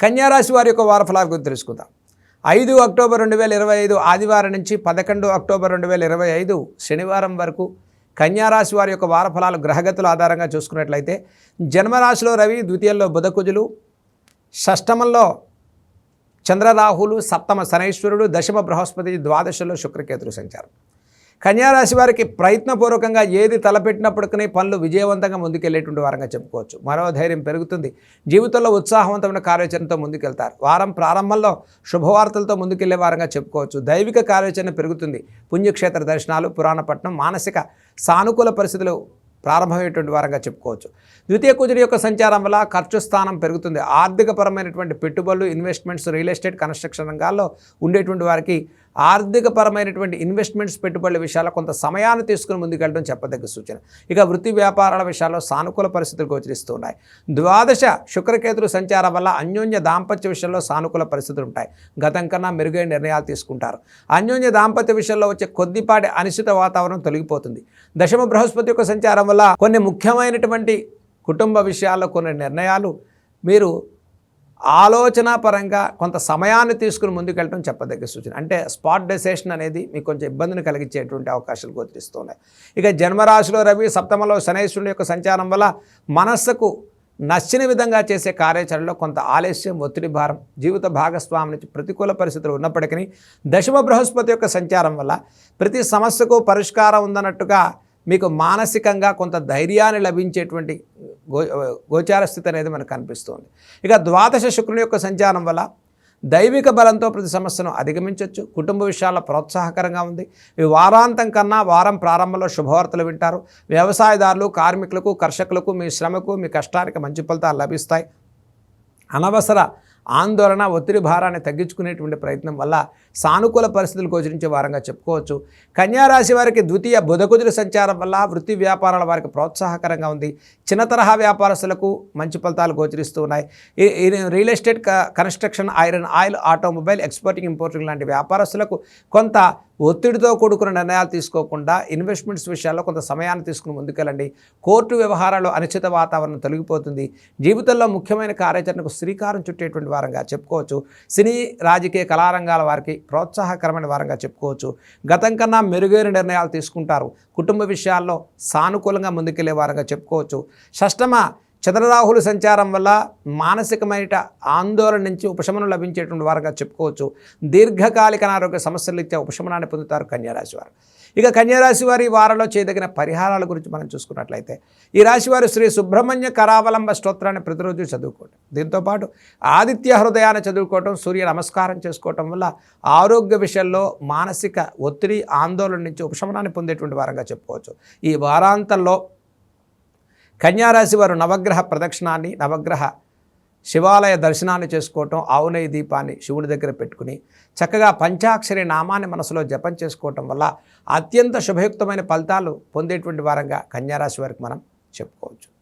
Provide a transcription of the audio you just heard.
కన్యారాశి వారి యొక్క వారఫలాల గురించి తెలుసుకుందాం. ఐదు అక్టోబర్ రెండు వేల ఇరవై ఐదు ఆదివారం నుంచి పదకొండు అక్టోబర్ రెండు వేల ఇరవై ఐదు శనివారం వరకు కన్యారాశి వారి యొక్క వారఫలాలు గ్రహగతుల ఆధారంగా చూసుకున్నట్లయితే జన్మరాశిలో రవి ద్వితీయంలో బుధకుజులు షష్టమంలో చంద్రరాహులు సప్తమ శనైశ్వరుడు దశమ బృహస్పతి ద్వాదశలో శుక్రకేతులు సంచారం. కన్యారాశి వారికి ప్రయత్నపూర్వకంగా ఏది తలపెట్టినప్పటికీ పనులు విజయవంతంగా ముందుకెళ్ళేటువంటి వారంగా చెప్పుకోవచ్చు. మరో ధైర్యం పెరుగుతుంది. జీవితంలో ఉత్సాహవంతమైన కార్యాచరణతో ముందుకెళ్తారు. వారం ప్రారంభంలో శుభవార్తలతో ముందుకెళ్ళే వారంగా చెప్పుకోవచ్చు. దైవిక కార్యాచరణ పెరుగుతుంది. పుణ్యక్షేత్ర దర్శనాలు పురాణపట్నం మానసిక సానుకూల పరిస్థితులు ప్రారంభమయ్యేటువంటి వారంగా చెప్పుకోవచ్చు. ద్వితీయ కుజుడి యొక్క సంచారం వల్ల ఖర్చు స్థానం పెరుగుతుంది. ఆర్థికపరమైనటువంటి పెట్టుబడులు ఇన్వెస్ట్మెంట్స్ రియల్ ఎస్టేట్ కన్స్ట్రక్షన్ రంగాల్లో ఉండేటువంటి వారికి ఆర్థికపరమైనటువంటి ఇన్వెస్ట్మెంట్స్ పెట్టుబడుల విషయాల్లో కొంత సమయాన్ని తీసుకుని ముందుకెళ్ళడం చెప్పదగ్గ సూచన. ఇక వృత్తి వ్యాపారాల విషయాల్లో సానుకూల పరిస్థితులు గోచరిస్తూ ఉన్నాయి ద్వాదశ శుక్రకేతులు సంచారం వల్ల అన్యోన్య దాంపత్య విషయంలో సానుకూల పరిస్థితులు ఉంటాయి. గతం కన్నా మెరుగైన నిర్ణయాలు తీసుకుంటారు. అన్యోన్య దాంపత్య విషయంలో వచ్చే కొద్దిపాటి అనిశ్చిత వాతావరణం తొలగిపోతుంది. దశమ బృహస్పతి యొక్క సంచారం వల్ల కొన్ని ముఖ్యమైనటువంటి కుటుంబ విషయాల్లో కొన్ని నిర్ణయాలు మీరు ఆలోచన పరంగా కొంత సమయాన్ని తీసుకుని ముందుకెళ్ళడం చెప్పదగ్గ సూచన. అంటే స్పాట్ డెసిషన్ అనేది మీకు కొంచెం ఇబ్బందిని కలిగించేటువంటి అవకాశాలు గోచరిస్తున్నాయి. ఇక జన్మరాశిలో రవి సప్తమలో శనేశ్వరుని యొక్క సంచారం వల్ల మనస్సుకు నచ్చిన విధంగా చేసే కార్యాచరణలో కొంత ఆలస్యం ఒత్తిడి భారం జీవిత భాగస్వామి నుంచి ప్రతికూల పరిస్థితులు ఉన్నప్పటికీ దశమ బృహస్పతి యొక్క సంచారం వల్ల ప్రతి సమస్యకు పరిష్కారం ఉందన్నట్టుగా మీకు మానసికంగా కొంత ధైర్యాన్ని లభించేటువంటి గో గోచార స్థితి అనేది మనకు కనిపిస్తుంది. ఇక ద్వాదశ శుక్రుని యొక్క సంచారం వల్ల దైవిక బలంతో ప్రతి సమస్యను అధిగమించవచ్చు కుటుంబ విషయాల ప్రోత్సాహకరంగా ఉంది. ఈ వారాంతం కన్నా వారం ప్రారంభంలో శుభవార్తలు వింటారు. వ్యవసాయదారులు కార్మికులకు కర్షకులకు మీ శ్రమకు మీ కష్టానికి మంచి ఫలితాలు లభిస్తాయి. అనవసర ఆందోళన ఒత్తిడి భారాన్ని తగ్గించుకునేటువంటి ప్రయత్నం వల్ల సానుకూల పరిస్థితులు గోచరించే వారంగా చెప్పుకోవచ్చు. కన్యారాశి వారికి ద్వితీయ బుధకుదుల సంచారం వల్ల వృత్తి వ్యాపారాల వారికి ప్రోత్సాహకరంగా ఉంది. చిన్న తరహా వ్యాపారస్తులకు మంచి ఫలితాలు గోచరిస్తూ ఉన్నాయి. రియల్ ఎస్టేట్ క- construction iron oil automobile exporting importing లాంటి వ్యాపారస్తులకు కొంత ఒత్తిడితో కూడుకున్న నిర్ణయాలు తీసుకోకుండా ఇన్వెస్ట్మెంట్స్ విషయాల్లో కొంత సమయాన్ని తీసుకుని ముందుకెళ్ళండి. కోర్టు వ్యవహారాల్లో అనిశ్చిత వాతావరణం తొలగిపోతుంది. జీవితంలో ముఖ్యమైన కార్యాచరణకు శ్రీకారం చుట్టేటువంటి వారంగా చెప్పుకోవచ్చు. సినీ రాజకీయ కళారంగాల వారికి ప్రోత్సాహకరమైన వారంగా చెప్పుకోవచ్చు. గతం కన్నా మెరుగైన నిర్ణయాలు తీసుకుంటారు. కుటుంబ విషయాల్లో సానుకూలంగా ముందుకెళ్ళే వారంగా చెప్పుకోవచ్చు. షష్టమ చంద్రరాహుల సంచారం వల్ల మానసికమైన ఆందోళన నుంచి ఉపశమనం లభించేటువంటి వారుగా చెప్పుకోవచ్చు. దీర్ఘకాలిక అనారోగ్య సమస్యలు ఇచ్చే ఉపశమనాన్ని పొందుతారు కన్యారాశి వారు. ఇక కన్యారాశి వారి వారంలో చేయదగిన పరిహారాల గురించి మనం చూసుకున్నట్లయితే ఈ రాశివారు శ్రీ సుబ్రహ్మణ్య కరావలంబ స్తోత్రాన్ని ప్రతిరోజు చదువుకోవటం. దీంతోపాటు ఆదిత్య హృదయాన్ని చదువుకోవటం సూర్య నమస్కారం చేసుకోవటం వల్ల ఆరోగ్య విషయంలో మానసిక ఒత్తిడి ఆందోళన నుంచి ఉపశమనాన్ని పొందేటువంటి వారంగా చెప్పుకోవచ్చు. ఈ వారాంతంలో కన్యారాశి వారు నవగ్రహ ప్రదక్షిణాన్ని నవగ్రహ శివాలయ దర్శనాన్ని చేసుకోవటం ఆవునయ దీపాన్ని శివుడి దగ్గర పెట్టుకుని చక్కగా పంచాక్షరి నామాన్ని మనసులో జపం చేసుకోవటం వల్ల అత్యంత శుభయుక్తమైన ఫలితాలు పొందేటువంటి వారంగా కన్యారాశి వారికి మనం చెప్పుకోవచ్చు.